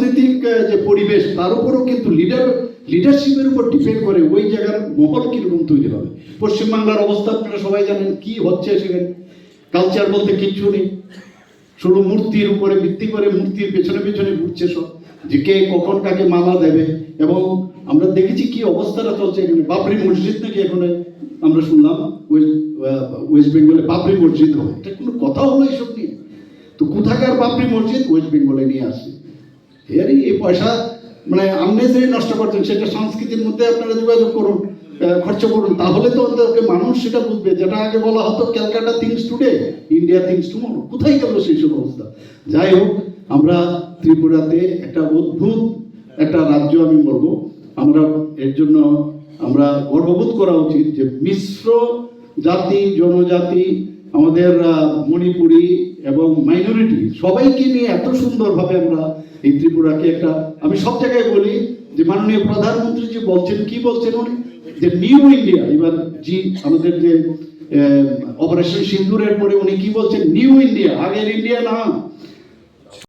রাজনৈতিক যে পরিবেশ, তার উপরেও কিন্তু লিডার লিডারশিপের উপর ডিপেন্ড করে ওই জায়গার মহল কীরকম তৈরি হবে। পশ্চিমবাংলার অবস্থা আপনারা সবাই জানেন, কি হচ্ছে সেখানে? কালচার বলতে কিচ্ছু নেই। শুধু মূর্তির উপরে ভিত্তি করে মূর্তির পেছনে পেছনে ঘুরছে সব। যে কে কখন কাকে মালা দেবে এবং আমরা দেখেছি কি অবস্থাটা চলছে এখানে। বাবরি মসজিদ নাকি এখানে আমরা শুনলাম ওয়েস্ট বেঙ্গলে বাবরি মসজিদ হবে। এটা কোনো কথা হলো এইসব নিয়ে? তো কোথাকার বাবরি মসজিদ? ওয়েস্ট বেঙ্গলে নিয়ে আসছে। এই পয়সা মানে আননেসারি নষ্ট করছেন, সেটা সংস্কৃতির মধ্যে আপনারা যোগাযোগ করুন খরচ করুন, তাহলে তো অন্তত মানুষ সেটা বুঝবে। যেটা আগে বলা হতো, Calcutta thinks today, India thinks tomorrow, কোথায় গেল সেই সব অবস্থা? যাই হোক, আমরা ত্রিপুরাতে একটা অদ্ভুত একটা রাজ্য আমি বলব। আমরা এর জন্য আমরা গর্ববোধ করা উচিত যে মিশ্র জাতি, জনজাতি আমাদের মণিপুরি এবং মাইনরিটি সবাইকে নিয়ে এত সুন্দরভাবে আমরা এই ত্রিপুরাকে একটা, আমি সব জায়গায় বলি যে মাননীয় প্রধানমন্ত্রী যে বলছেন, কি বলছেন উনি? যে নিউ ইন্ডিয়া এবার জি, আমাদের যে অপারেশন সিন্দুরের পরে উনি কি বলছেন? নিউ ইন্ডিয়া আগের ইন্ডিয়া না।